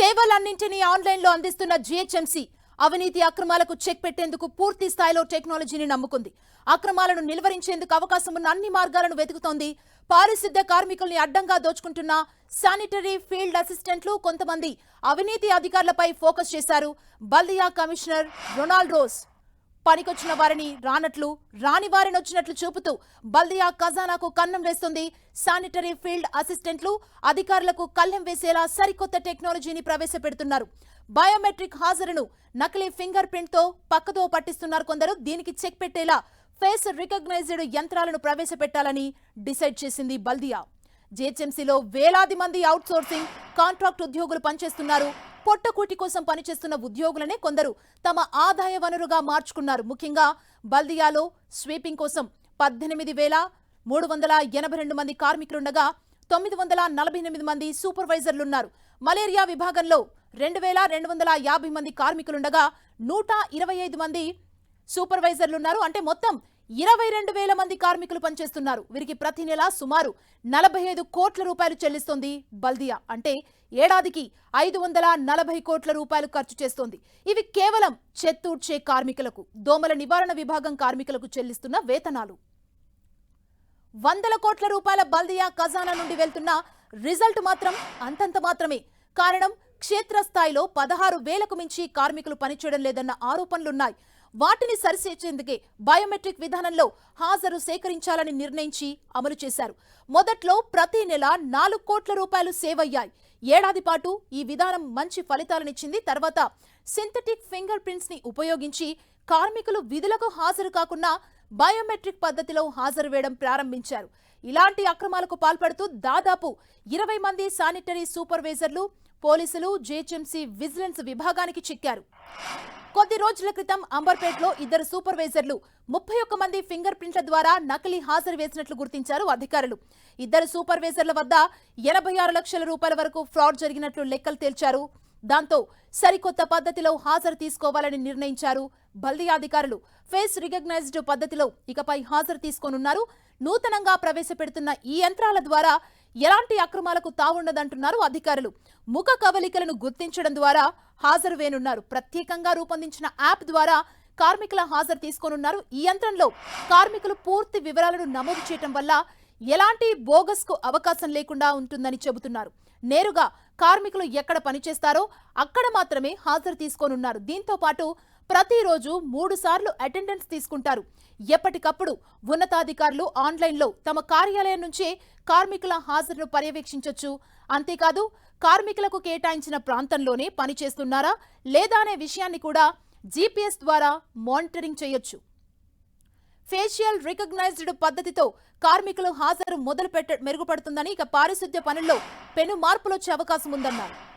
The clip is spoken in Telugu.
సేవలన్నింటినీ ఆన్లైన్లో అందిస్తున్న జిహెచ్ఎంసీ అవినీతి అక్రమాలకు చెక్ పెట్టేందుకు పూర్తి స్థాయిలో టెక్నాలజీని నమ్ముకుంది. అక్రమాలను నిలువరించేందుకు అవకాశం ఉన్న అన్ని మార్గాలను వెతుకుతోంది. పారిశుద్ధ్య కార్మికుల్ని అడ్డంగా దోచుకుంటున్న శానిటరీ ఫీల్డ్ అసిస్టెంట్లు కొంతమంది అవినీతి అధికారులపై ఫోకస్ చేశారు. Baldia commissioner Ronald rose. పనికొచ్చిన వారిని రానట్లు రాని వారిని వచ్చినట్లు చూపుతూ బల్దియా ఖజానాకు కన్నం వేస్తుంది. శానిటరీ ఫీల్డ్ అసిస్టెంట్లు అధికారులకు కళ్ళెం వేసేలా సరికొత్త టెక్నాలజీని ప్రవేశపెడుతున్నారు. బయోమెట్రిక్ హాజరును నకిలీ ఫింగర్ ప్రింట్తో పక్కతో పట్టిస్తున్నారు కొందరు. దీనికి చెక్ పెట్టేలా ఫేస్ రికగ్నైజ్డ్ యంత్రాలను ప్రవేశపెట్టాలని డిసైడ్ చేసింది బల్దియా. జీహెచ్ఎంసీలో వేలాది మంది అవుట్సోర్సింగ్ కాంట్రాక్ట్ ఉద్యోగులు పనిచేస్తున్నారు. పొట్టకూటి కోసం పనిచేస్తున్న ఉద్యోగులనే కొందరు తమ ఆదాయ వనరుగా మార్చుకున్నారు. ముఖ్యంగా బల్దియాలో స్వీపింగ్ కోసం పద్దెనిమిది వేల మూడు వందల ఎనభై రెండు మంది కార్మికులుండగా తొమ్మిది వందల నలభై ఎనిమిది మంది సూపర్వైజర్లున్నారు. మలేరియా విభాగంలో రెండు వేల రెండు వందల యాభై మంది కార్మికులుండగా నూట ఇరవై ఐదు మంది సూపర్వైజర్లు ఉన్నారు అంటే మొత్తం ఇరవై రెండు వేల మంది కార్మికులు పనిచేస్తున్నారు. వీరికి ప్రతి నెల సుమారు నలభై ఐదు కోట్ల రూపాయలు చెల్లిస్తోంది బల్దియా. అంటే ఏడాదికి ఐదు వందల నలభై కోట్ల రూపాయలు ఖర్చు చేస్తోంది. ఇవి కేవలం చెత్తూడ్చే కార్మికులకు దోమల నివారణ విభాగం కార్మికులకు చెల్లిస్తున్న వేతనాలు. వందల కోట్ల రూపాయల బల్దియా ఖజానా నుండి వెళ్తున్న రిజల్ట్ మాత్రం అంతంత మాత్రమే. కారణం క్షేత్రస్థాయిలో పదహారు వేలకు మించి కార్మికులు పనిచేయడం లేదన్న ఆరోపణలున్నాయి. వాటిని సరిచేసేందుకే బయోమెట్రిక్ విధానంలో హాజరు సేకరించాలని నిర్ణయించి అమలు చేశారు. మొదట్లో ప్రతి నెల నాలుగు కోట్ల రూపాయలు సేవ్ అయ్యాయి. ఏడాది పాటు ఈ విధానం మంచి ఫలితాలనిచ్చింది. తర్వాత సింథటిక్ ఫింగర్ ప్రింట్స్ని ఉపయోగించి కార్మికులు విధులకు హాజరు కాకుండా బయోమెట్రిక్ పద్ధతిలో హాజరు వేయడం ప్రారంభించారు. ఇలాంటి అక్రమాలకు పాల్పడుతూ దాదాపు ఇరవై మంది శానిటరీ సూపర్వైజర్లు పోలీసులు జేహెచ్ఎంసీ విజిలెన్స్ విభాగానికి చిక్కారు. కొద్ది రోజుల క్రితం అంబర్పేటలో ఇద్దరు సూపర్వైజర్లు ముప్పై ఒక్క మంది ఫింగర్ ప్రింట్ల ద్వారా నకిలీ హాజరు వేసినట్లు గుర్తించారు అధికారులు. ఇద్దరు సూపర్వైజర్ల వద్ద ఎనభై ఆరు లక్షల రూపాయల వరకు ఫ్రాడ్ జరిగినట్లు లెక్కలు తేల్చారు. దాంతో సరికొత్త పద్ధతిలో హాజరు తీసుకోవాలని నిర్ణయించారు బల్దియా అధికారులు. ఫేస్ రికగ్నైజ్డ్ పద్ధతిలో ఇకపై హాజరు తీసుకోనున్నారు. నూతనంగా ప్రవేశపెడుతున్న ఈ యంత్రాల ద్వారా ఎలాంటి అక్రమాలకు తావుండదంటున్నారు అధికారులు. ముఖ కవలికలను గుర్తించడం ద్వారా హాజరు వేనున్నారు ప్రత్యేకంగా రూపొందించిన యాప్ ద్వారా కార్మికుల హాజరు తీసుకోనున్నారు. ఈ యంత్రంలో కార్మికులు పూర్తి వివరాలను నమోదు చేయటం వల్ల ఎలాంటి బోగస్కు అవకాశం లేకుండా ఉంటుందని చెబుతున్నారు. నేరుగా కార్మికులు ఎక్కడ పనిచేస్తారో అక్కడ మాత్రమే హాజరు తీసుకోనున్నారు. దీంతో పాటు ప్రతిరోజు మూడు సార్లు అటెండెన్స్ తీసుకుంటారు. ఎప్పటికప్పుడు ఉన్నతాధికారులు ఆన్లైన్లో తమ కార్యాలయం నుంచే కార్మికుల హాజరును పర్యవేక్షించవచ్చు అంతేకాదు కార్మికులకు కేటాయించిన ప్రాంతంలోనే పనిచేస్తున్నారా లేదా అనే విషయాన్ని కూడా జీపీఎస్ ద్వారా మానిటరింగ్ చేయొచ్చు. ఫేషియల్ రికగ్నైజ్డ్ పద్ధతితో కార్మికులు హాజరు మొదలు పెట్ట మెరుగుపడుతుందని ఇక పారిశుద్ధ్య పనుల్లో పెను మార్పులొచ్చే అవకాశం ఉందన్నారు